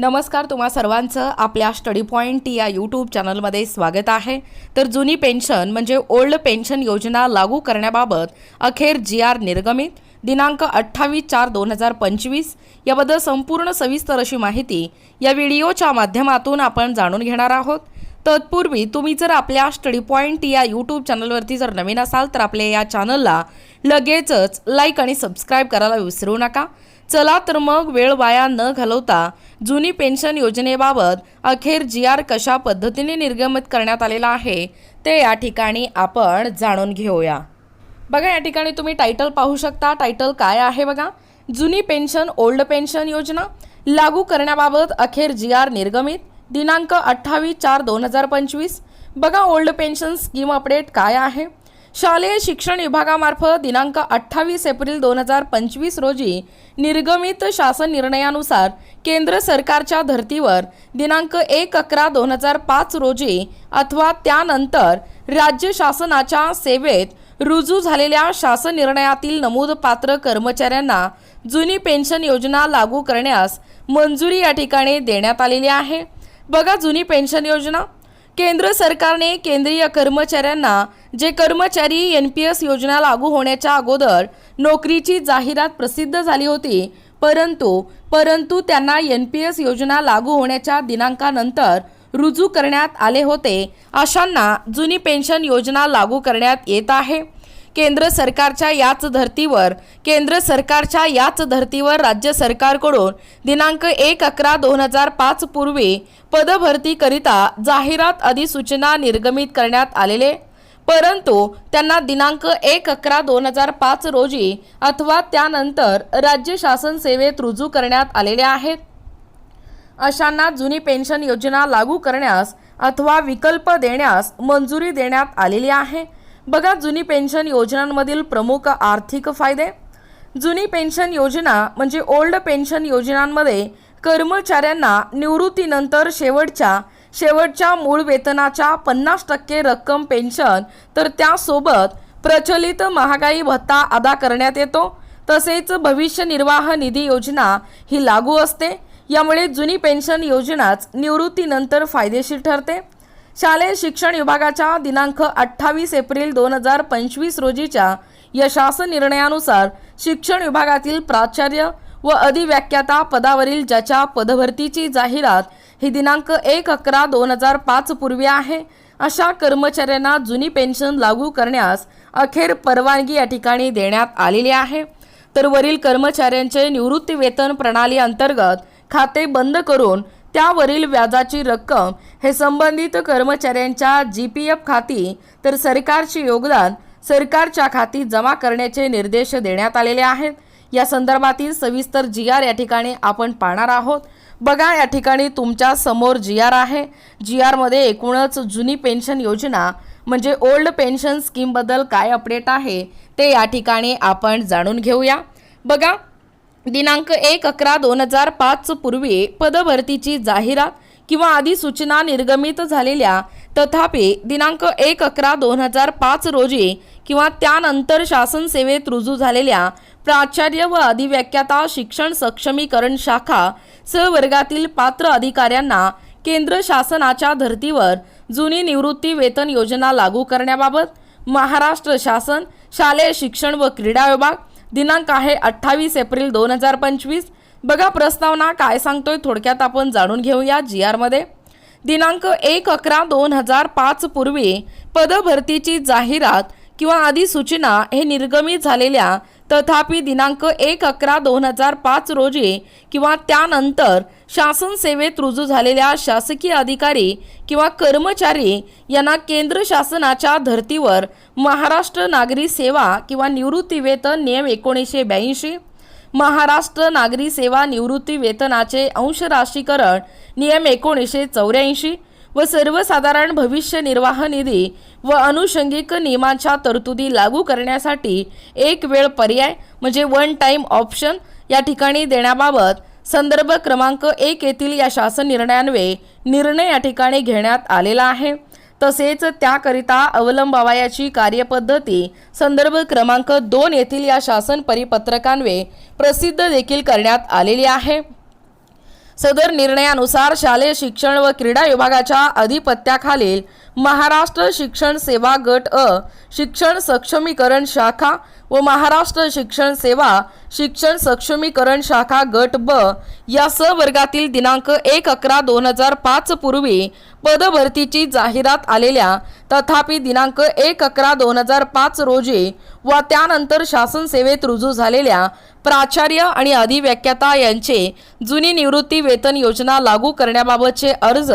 नमस्कार तुम्हा सर्वांचं आपल्या स्टडी पॉईंट या यूट्यूब चॅनलमध्ये स्वागत आहे. तर जुनी पेन्शन म्हणजे ओल्ड पेन्शन योजना लागू करण्याबाबत अखेर जी आर निर्गमित. दिनांक अठ्ठावीस चार दोन हजार पंचवीस याबद्दल संपूर्ण सविस्तर अशी माहिती या व्हिडिओच्या माध्यमातून आपण जाणून घेणार आहोत. तत्पूर्वी तुम्ही जर आपल्या स्टडी पॉईंट या यूट्यूब चॅनलवरती जर नवीन असाल तर आपल्या या चॅनलला लगेचच लाईक आणि सबस्क्राईब करायला विसरू नका. चला तर मग वेळ वाया न घालवता जुनी पेन्शन योजनेबाबत अखेर जी आर कशा पद्धतीने निर्गमित करण्यात आलेला आहे ते या ठिकाणी आपण जाणून घेऊया. बघा या ठिकाणी तुम्ही टायटल पाहू शकता. टायटल काय आहे बघा? जुनी पेन्शन ओल्ड पेन्शन योजना लागू करण्याबाबत अखेर जी आर निर्गमित. दिनांक अठ्ठावीस चार दोन हजार पंचवीस. बघा ओल्ड पेन्शन स्कीम अपडेट काय आहे? शालेय शिक्षण विभागामार्फत दिनांक अठ्ठावीस एप्रिल दोन हजार पंचवीस रोजी निर्गमित शासन निर्णयानुसार केंद्र सरकारच्या धर्तीवर दिनांक एक अकरा दोन हजार पाच रोजी अथवा त्यानंतर राज्य शासनाच्या सेवेत रुजू झालेल्या शासन निर्णयातील नमूद पात्र कर्मचाऱ्यांना जुनी पेन्शन योजना लागू करण्यास मंजुरी या ठिकाणी देण्यात आलेली आहे. बघा जुनी पेन्शन योजना. केंद्र सरकारने केंद्रीय कर्मचाऱ्यांना जे कर्मचारी एन पी एस योजना लागू होण्याच्या अगोदर नोकरीची जाहिरात प्रसिद्ध झाली होती परंतु परंतु त्यांना एन पी एस योजना लागू होण्याच्या दिनांकानंतर रुजू करण्यात आले होते. अशांना जुनी पेन्शन योजना लागू करण्यात येत आहे. केंद्र सरकारच्या याच धर्तीवर केंद्र सरकारच्या याच धर्तीवर राज्य सरकारकडून दिनांक एक अकरा दोन हजार पाच पूर्वी पदभरतीकरिता जाहिरात अधिसूचना निर्गमित करण्यात आलेले. परंतु त्यांना दिनांक एक अकरा दोन हजार पाच रोजी अथवा त्यानंतर राज्य शासन सेवेत रुजू करण्यात आलेले आहेत. अशांना जुनी पेन्शन योजना लागू करण्यास अथवा विकल्प देण्यास मंजुरी देण्यात आलेली आहे. बघा जुनी पेन्शन योजनांमधील प्रमुख आर्थिक फायदे. जुनी पेन्शन योजना म्हणजे ओल्ड पेन्शन योजनांमध्ये कर्मचाऱ्यांना निवृत्तीनंतर शेवटच्या शेवटच्या मूळ वेतनाच्या पन्नास टक्के रक्कम पेन्शन तर त्यासोबत प्रचलित महागाई भत्ता अदा करण्यात येतो. तसेच भविष्य निर्वाह निधी योजना ही लागू असते. यामुळे जुनी पेन्शन योजनाच निवृत्तीनंतर फायदेशीर ठरते. शालेय शिक्षण विभागाच्या दिनांक अठ्ठावीस एप्रिल दोन हजार पंचवीस रोजीच्या या शासन निर्णयानुसार शिक्षण विभागातील प्राचार्य व अधिव्याख्याता पदावरील ज्याच्या पदभरतीची जाहिरात ही दिनांक एक अकरा दोन हजार पाच पूर्वी आहे अशा कर्मचाऱ्यांना जुनी पेन्शन लागू करण्यास अखेर परवानगी या ठिकाणी देण्यात आलेली आहे. तर वरील कर्मचाऱ्यांचे निवृत्ती वेतन प्रणाली अंतर्गत खाते बंद करून त्यावरील व्याजाची रक्कम हे संबंधित कर्मचाऱ्यांच्या जी पी एफ खाती तर सरकारचे योगदान सरकारच्या खाती जमा करण्याचे निर्देश देण्यात आलेले आहेत. या संदर्भातील सविस्तर जी आर या ठिकाणी आपण पाहणार आहोत. बघा या ठिकाणी तुमच्यासमोर जी आर आहे. जी आरमध्ये एकूणच जुनी पेन्शन योजना म्हणजे ओल्ड पेन्शन स्कीमबद्दल काय अपडेट आहे ते या ठिकाणी आपण जाणून घेऊया. बघा दिनांक एक अकरा दोन हजार पाच पूर्वी पदभरतीची जाहिरात किंवा अधिसूचना निर्गमित झालेल्या तथापि दिनांक एक अकरा दोन हजार पाच रोजी किंवा त्यानंतर शासन सेवेत रुजू झालेल्या प्राचार्य व अधिव्याख्याता शिक्षण सक्षमीकरण शाखा सहवर्गातील पात्र अधिकाऱ्यांना केंद्र शासनाच्या धर्तीवर जुनी निवृत्ती वेतन योजना लागू करण्याबाबत महाराष्ट्र शासन शालेय शिक्षण व क्रीडा विभाग दिनांक आहे अठ्ठावीस एप्रिल दोन हजार पंचवीस. बघा प्रस्तावना काय सांगतोय थोडक्यात आपण जाणून घेऊया जी आरमध्ये दिनांक एक अकरा दोन हजार पाच पूर्वी पदभरतीची जाहिरात किंवा अधिसूचना हे निर्गमित झालेल्या तथापि दिनांक एक अकरा दोन हजार पाच रोजी किंवा त्यानंतर शासन सेवेत रुजू झालेल्या शासकीय अधिकारी किंवा कर्मचारी यांना केंद्र शासनाच्या धर्तीवर महाराष्ट्र नागरी सेवा किंवा निवृत्तीवेतन नियम एकोणीसशे ब्याऐंशी महाराष्ट्र नागरी सेवा निवृत्ती वेतनाचे अंशराशीकरण नियम एकोणीसशे चौऱ्याऐंशी व सर्वसाधारण भविष्य निर्वाह निधी व अनुषंगिक नियमांच्या तरतुदी लागू करण्यासाठी एक वेळ पर्याय म्हणजे वन टाईम ऑप्शन या ठिकाणी देण्याबाबत संदर्भ क्रमांक एक येथील या शासन निर्णयान्वये निर्णय या ठिकाणी घेण्यात आलेला आहे. तसेच त्याकरिता अवलंबावयाची कार्यपद्धती संदर्भ क्रमांक दोन येथील या शासन परिपत्रकान्वये प्रसिद्ध देखील करण्यात आलेली आहे. सदर निर्णयानुसार शालेय शिक्षण व क्रीडा विभागाच्या अधिपत्याखालील महाराष्ट्र शिक्षण सेवा गट अ शिक्षण सक्षमीकरण शाखा व महाराष्ट्र शिक्षण सेवा शिक्षण सक्षमीकरण शाखा गट ब या स वर्गातील दिनांक एक अकरा दोन हजार पाच पूर्वी पदभरतीची जाहिरात आलेल्या तथापि दिनांक एक अकरा दोन हजार पाच रोजी व त्यानंतर शासन सेवेत रुजू झालेल्या प्राचार्य आणि अधिव्याख्याता यांचे जुनी निवृत्ती वेतन योजना लागू करण्याबाबतचे अर्ज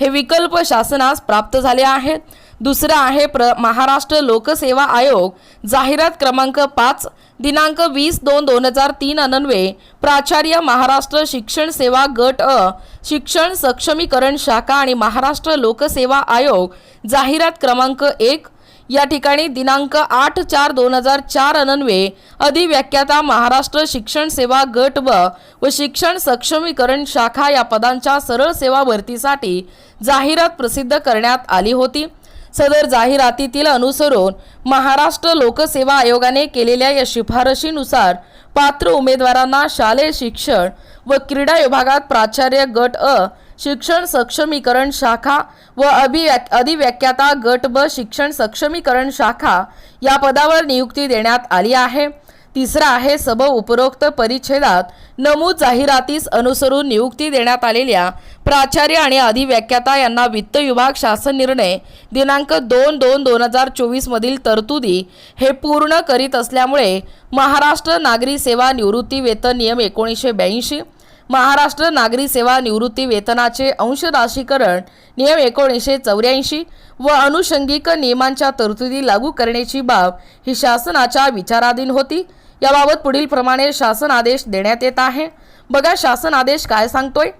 हे विकल्प शासनास प्राप्त झाले आहेत. दुसरं आहे प्र महाराष्ट्र लोकसेवा आयोग. जाहिरात क्रमांक पाच दिनांक वीस दोन दोन हजार तीन अनन्वे प्राचार्य महाराष्ट्र शिक्षण सेवा गट अ शिक्षण सक्षमीकरण शाखा आणि महाराष्ट्र लोकसेवा आयोग. जाहिरात क्रमांक एक या ठिकाणी दिनांक आठ चार दोन हजार चार अनन्वे अधिव्याख्याता महाराष्ट्र शिक्षण सेवा गट व व शिक्षण सक्षमीकरण शाखा या पदांच्या सरळ सेवा भरतीसाठी जाहिरात प्रसिद्ध करण्यात आली होती. सदर जाहिरातीतील अनुसरून महाराष्ट्र लोकसेवा आयोगाने केलेल्या या शिफारशीनुसार पात्र उमेदवारांना शालेय शिक्षण व क्रीडा विभागात प्राचार्य गट अ शिक्षण सक्षमीकरण शाखा व अभिव्याक अधिव्याख्याता गट ब शिक्षण सक्षमीकरण शाखा या पदावर नियुक्ती देण्यात आली आहे. तिसरा आहे सब उपरोक्त परिच्छेदात नमूद जाहिरातीस अनुसरून नियुक्ती देण्यात आलेल्या प्राचार्य आणि अधिव्याख्याता यांना वित्त विभाग शासन निर्णय दिनांक दोन दोन दोन हजार चोवीसमधील तरतुदी हे पूर्ण करीत असल्यामुळे महाराष्ट्र नागरी सेवा निवृत्ती वेतन नियम एकोणीसशे ब्याऐंशी महाराष्ट्र नागरी सेवा निवृत्ती वेतनाचे अंश राशीकरण नियम एकोणीसशे चौऱ्याऐंशी व अनुषंगिक नियमांच्या तरतुदी लागू करण्याची बाब ही शासनाच्या विचाराधीन होती. याबाबत पुढील प्रमाणे शासन आदेश देण्यात येत आहे. बघा शासन आदेश काय सांगतोय?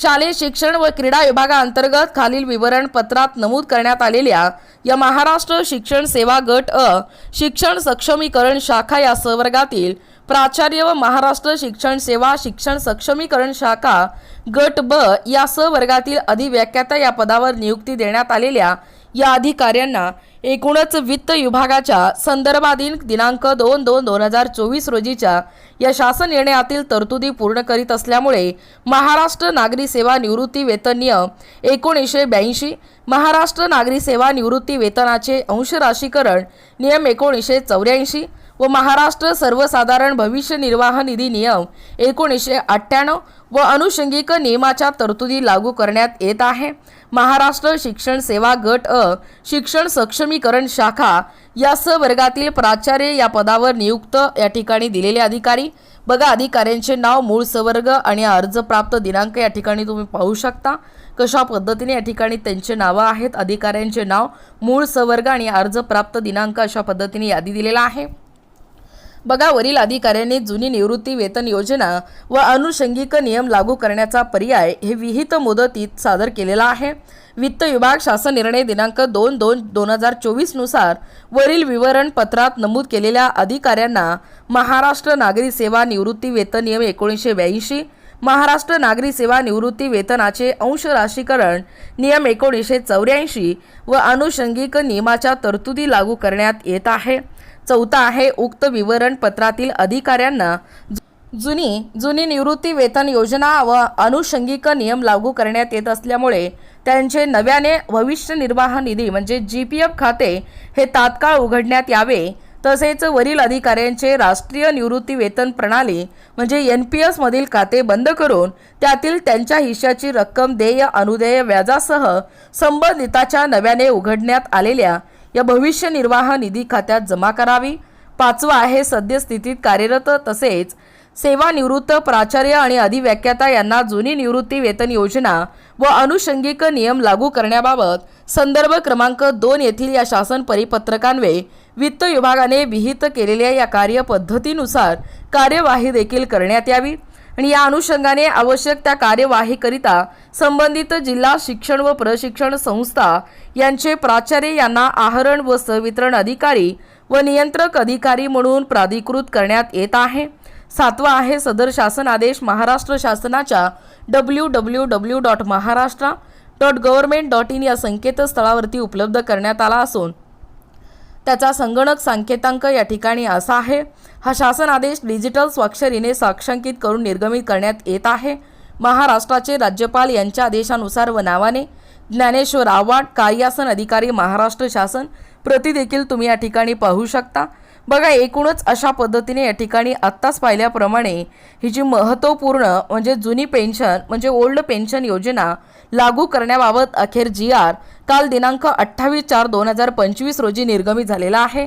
शालेय शिक्षण व क्रीडा विभागाअंतर्गत खालील विवरण पत्रात नमूद करण्यात आलेल्या या महाराष्ट्र शिक्षण सेवा गट अ शिक्षण सक्षमीकरण शाखा या संवर्गातील प्राचार्य व महाराष्ट्र शिक्षण सेवा शिक्षण सक्षमीकरण शाखा गट ब या संवर्गातील अधिव्याख्याता या पदावर नियुक्ती देण्यात आलेल्या या अधिकाऱ्यांना एकूणच वित्त विभागाच्या संदर्भाधीन दिनांक दोन दोन दोन हजार चोवीस रोजीच्या या शासन निर्णयातील तरतुदी पूर्ण करीत असल्यामुळे महाराष्ट्र नागरी सेवा निवृत्ती वेतन नियम एकोणीसशे ब्याऐंशी महाराष्ट्र नागरी सेवा निवृत्ती वेतनाचे अंश राशीकरण नियम एकोणीसशे चौऱ्याऐंशी व महाराष्ट्र सर्वसाधारण भविष्य निर्वाह निधी नियम एकोणीसशे अठ्ठ्याण्णव व अनुषंगिक नियमाच्या तरतुदी लागू करण्यात येत आहे. महाराष्ट्र शिक्षण सेवा गट अ शिक्षण सक्षमीकरण शाखा या स वर्गातील प्राचार्य या पदावर नियुक्त. या ठिकाणी दिलेले अधिकारी. बघा अधिकाऱ्यांचे नाव मूळ सवर्ग आणि अर्ज प्राप्त दिनांक या ठिकाणी तुम्ही पाहू शकता. कशा पद्धतीने या ठिकाणी त्यांचे नावं आहेत अधिकाऱ्यांचे नाव मूळ सवर्ग आणि अर्ज प्राप्त दिनांक अशा पद्धतीने यादी दिलेला आहे. बघा वरील अधिकाऱ्यांनी जुनी निवृत्ती वेतन योजना व अनुषंगिक नियम लागू करण्याचा पर्याय हे विहित मुदतीत सादर केलेला आहे. वित्त विभाग शासन निर्णय दिनांक दोन दोन दोन हजार चोवीसनुसार वरील विवरणपत्रात नमूद केलेल्या अधिकाऱ्यांना महाराष्ट्र नागरी सेवा निवृत्ती वेतन नियम एकोणीसशे ब्याऐंशी महाराष्ट्र नागरी सेवा निवृत्ती वेतनाचे अंश राशीकरण नियम एकोणीसशे चौऱ्याऐंशी व अनुषंगिक नियमाच्या तरतुदी लागू करण्यात येत आहे. चौथा आहे उक्त विवरण पत्रातील अधिकाऱ्यांना. जु- जुनी जुनी निवृत्ती वेतन योजना व अनुषंगिक नियम लागू करण्यात येत असल्यामुळे त्यांचे नव्याने भविष्य निर्वाह निधी म्हणजे जी पी एफ खाते हे तात्काळ उघडण्यात यावे. तसेच वरील अधिकाऱ्यांचे राष्ट्रीय निवृत्ती वेतन प्रणाली म्हणजे एन पी एसमधील खाते बंद करून त्यातील त्यांच्या हिश्श्याची रक्कम देय अनुदेय व्याजासह संबंधिताच्या नव्याने उघडण्यात आलेल्या या भविष्य निर्वाह निधी खात्यात जमा करावी. पाचवा आहे सद्यस्थितीत कार्यरत तसेच सेवानिवृत्त प्राचार्य आणि अधिव्याख्याता यांना जुनी निवृत्ती वेतन योजना व अनुषंगिक नियम लागू करण्याबाबत संदर्भ क्रमांक दोन येथील या शासन परिपत्रकान्वये वित्त विभागाने विहित केलेल्या या कार्यपद्धतीनुसार कार्यवाही देखील करण्यात यावी. आणि या अनुषंगाने आवश्यक त्या कार्यवाहीकरिता संबंधित जिल्हा शिक्षण व प्रशिक्षण संस्था यांचे प्राचार्य यांना आहरण व सहवितरण अधिकारी व नियंत्रक अधिकारी म्हणून प्राधिकृत करण्यात येत आहे. सातवा आहे सदर शासन आदेश महाराष्ट्र शासनाच्या W W W dot Maharashtra dot government dot in या संकेतस्थळावरती उपलब्ध करण्यात आला असून त्याचा संगणक सांकेतांक या ठिकाणी असा आहे. हा शासन आदेश डिजिटल स्वाक्षरीने साक्षांकित करून निर्गमित करण्यात येत आहे. महाराष्ट्राचे राज्यपाल यांच्या आदेशानुसार व नावाने ज्ञानेश्वर आव्हाड कार्यासन अधिकारी महाराष्ट्र शासन प्रति देखील तुम्ही या ठिकाणी पाहू शकता. बघा एकूणच अशा पद्धतीने या ठिकाणी आत्ताच पाहिल्याप्रमाणे ही जी महत्त्वपूर्ण म्हणजे जुनी पेन्शन म्हणजे ओल्ड पेन्शन योजना लागू करण्याबाबत अखेर जी आर काल दिनांक अठ्ठावीस चार दोन हजार पंचवीस रोजी निर्गमित झालेला आहे.